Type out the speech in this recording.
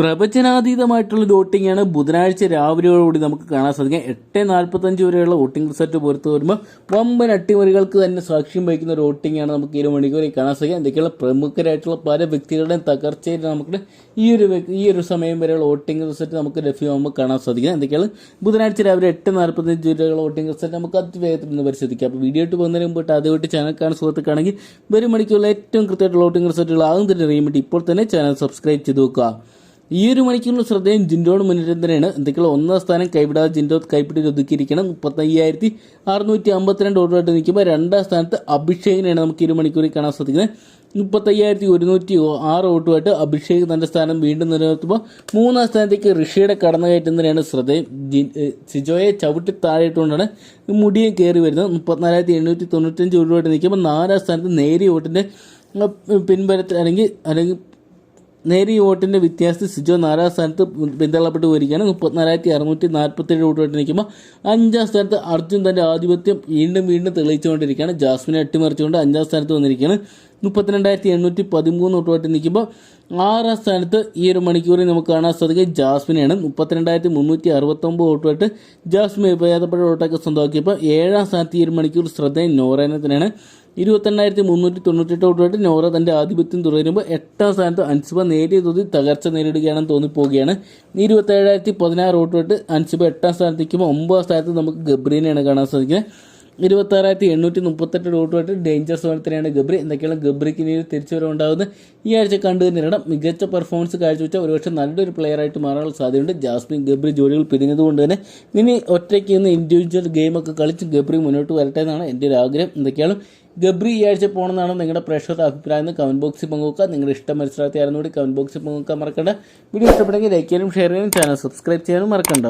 പ്രവചനാതീതമായിട്ടുള്ള ഒരു വോട്ടിംഗാണ് ബുധനാഴ്ച രാവിലെയോടുകൂടി നമുക്ക് കാണാൻ സാധിക്കുക എട്ട് നാൽപ്പത്തഞ്ച് വരെയുള്ള വോട്ടിംഗ് റിസൾട്ട് പുറത്തു വരുമ്പോൾ വമ്പൻ അട്ടിമറികൾക്ക് തന്നെ സാക്ഷ്യം വഹിക്കുന്ന ഒരു വോട്ടിംഗാണ് നമുക്ക് ഈ ഒരു മണിക്കൂറിൽ കാണാൻ സാധിക്കുക. എന്തൊക്കെയുള്ള പ്രമുഖരായിട്ടുള്ള പല വ്യക്തികളുടെയും തകർച്ചയിൽ നമുക്ക് ഈ ഒരു ഈ ഒരു സമയം വരെയുള്ള വോട്ടിംഗ് റിസൾട്ട് നമുക്ക് ലഭ്യമാകുമ്പോൾ കാണാൻ സാധിക്കുക എന്തൊക്കെയാണ്? ബുധനാഴ്ച രാവിലെ എട്ട് നാൽപ്പത്തഞ്ച് വരെയുള്ള വോട്ടിംഗ് റിസൾട്ട് നമുക്ക് അതിവേഗത്തിൽ നിന്ന് പരിശോധിക്കാം. അപ്പോൾ വീഡിയോ ഇട്ട് പോകുന്നതിന് മുമ്പിട്ട് ആദ്യമായിട്ട് ചാനൽ കാണാൻ സുഹൃത്തുക്കാണെങ്കിൽ വരും മണിക്കൂറിൽ ഏറ്റവും കൃത്യമായിട്ടുള്ള വോട്ടിംഗ് റിസൾട്ടുകൾ ആകും തന്നെ അറിയാൻ വേണ്ടി ഇപ്പോൾ തന്നെ ചാനൽ സബ്സ്ക്രൈബ് ചെയ്ത് വെക്കുക. ഈ ഒരു മണിക്കൂറിൽ ശ്രദ്ധയും ജിൻഡോയുടെ മുന്നിൽ തന്നെയാണ്. എന്തൊക്കെയുള്ള ഒന്നാം സ്ഥാനം കൈവിടാതെ ജിൻഡോ കൈപ്പിടി ഒതുക്കിയിരിക്കണം. മുപ്പത്തയ്യായിരത്തി അറുന്നൂറ്റി അമ്പത്തിരണ്ട് ഓർഡറായിട്ട് നിൽക്കുമ്പോൾ രണ്ടാം സ്ഥാനത്ത് അഭിഷേകിനെയാണ് നമുക്ക് ഇരു മണിക്കൂറിൽ കാണാൻ സാധിക്കുന്നത്. മുപ്പത്തയ്യായിരത്തി ഒരുന്നൂറ്റി ആറ് വോട്ടുമായിട്ട് അഭിഷേക് തന്റെ സ്ഥാനം വീണ്ടും നിലനിർത്തുമ്പോൾ മൂന്നാം സ്ഥാനത്തേക്ക് ഋഷിയുടെ കടന്നുകയറ്റം തന്നെയാണ് ശ്രദ്ധയും. സിജോയെ ചവിട്ടി താഴെയിട്ടുകൊണ്ടാണ് മുടിയും കയറി വരുന്നത്. മുപ്പത്തിനാലായിരത്തി എണ്ണൂറ്റി തൊണ്ണൂറ്റഞ്ച് വോട്ടുമായിട്ട് നിൽക്കുമ്പോൾ നാലാം സ്ഥാനത്ത് നേരിയ ഓട്ടിന്റെ പിൻബലത്തിൽ അല്ലെങ്കിൽ അല്ലെങ്കിൽ നേരിയ വോട്ടിന്റെ വ്യത്യാസത്തിൽ സിജോ നാലാം സ്ഥാനത്ത് പിന്തള്ളപ്പെട്ട് പോയിരിക്കുകയാണ് മുപ്പത്തിനാലായിരത്തി അറുന്നൂറ്റി നാൽപ്പത്തേഴ് വോട്ട് നിൽക്കുമ്പോൾ അഞ്ചാം സ്ഥാനത്ത് അർജുൻ തന്റെ ആധിപത്യം വീണ്ടും വീണ്ടും തെളിയിച്ചുകൊണ്ടിരിക്കുകയാണ്. ജാസ്മിനെ അട്ടിമറിച്ചുകൊണ്ട് അഞ്ചാം സ്ഥാനത്ത് വന്നിരിക്കുകയാണ്. മുപ്പത്തിരണ്ടായിരത്തി എണ്ണൂറ്റി പതിമൂന്ന് വോട്ടുമായിട്ട് നിൽക്കുമ്പോൾ ആറാം സ്ഥാനത്ത് ഈ ഒരു മണിക്കൂറിൽ നമുക്ക് കാണാൻ സാധിക്കുക ജാസ്മിനെയാണ്. മുപ്പത്തിരണ്ടായിരത്തി മുന്നൂറ്റി അറുപത്തൊമ്പത് വോട്ടുമായിട്ട് ജാസ്മിൻ ഭേദപ്പെട്ട വോട്ടൊക്കെ സ്വന്തമാക്കിയപ്പോൾ ഏഴാം സ്ഥാനത്ത് ഈ ഒരു മണിക്കൂർ ശ്രദ്ധയും നോറേനെ തന്നെയാണ് ഇരുപത്തെണ്ണായിരത്തി മുന്നൂറ്റി തൊണ്ണൂറ്റെട്ട് വോട്ടുമായിട്ട് നോറ തന്റെ ആധിപത്യം തുടരുമ്പോൾ എട്ടാം സ്ഥാനത്ത് അൻസുബ നേരിയ തോതിൽ തകർച്ച നേരിടുകയാണെന്ന് തോന്നിപ്പോവുകയാണ്. ഇരുപത്തേഴായിരത്തി പതിനാറ് വോട്ടുമായിട്ട് അൻസുബ എട്ടാം സ്ഥാനത്തേക്കുമ്പോൾ ഒമ്പതാം സ്ഥാനത്ത് നമുക്ക് ഗബ്രീനെയാണ് കാണാൻ സാധിക്കുന്നത്. ഇരുപത്താറായിരത്തി എണ്ണൂറ്റി മുപ്പത്തെട്ട് ഡോട്ടുമായിട്ട് ഡേഞ്ചർ സോണത്തിനെയാണ് ഗബ്രി? എന്തൊക്കെയാണ് ഗബ്രിക്ക് ഇനി തിരിച്ചു വരവുണ്ടാകുന്നത് ഈ ആഴ്ച കണ്ടു തന്നെയിടം മികച്ച പെർഫോമൻസ് കാഴ്ചവെച്ച ഒരുപക്ഷെ നല്ലൊരു പ്ലെയറായിട്ട് മാറാനുള്ള സാധ്യതയുണ്ട്. ജാസ്മിൻ ഗബ്രി ജോഡികൾ പിരിഞ്ഞതുകൊണ്ട് തന്നെ ഇനി ഒറ്റയ്ക്ക് ഇന്ന് ഇൻഡിവിജ്വൽ ഗെയിമൊക്കെ കളിച്ച് ഗബ്രി മുന്നോട്ട് വരട്ടെ എന്നാണ് എന്റെ ഒരു ആഗ്രഹം. എന്തൊക്കെയാണ്? ഗബ്രി ഈ ആഴ്ച പോകണമെന്നാണ് നിങ്ങളുടെ പ്രേക്ഷകരുടെ അഭിപ്രായം. എന്ന് കമന്റ് ബോക്സിൽ പങ്കുവെക്കുക. നിങ്ങളുടെ ഇഷ്ടം മനസ്സിലാക്കിയായിരുന്നു കൂടി കമന്റ് ബോക്സിൽ പങ്കുവെക്കാൻ മറക്കണ്ട. വീഡിയോ ഇഷ്ടപ്പെടുമെങ്കിൽ ലൈക്ക് ചെയ്യാനും ഷെയർ ചെയ്യാനും ചാനൽ സബ്സ്ക്രൈബ് ചെയ്യാനും മറക്കണ്ട.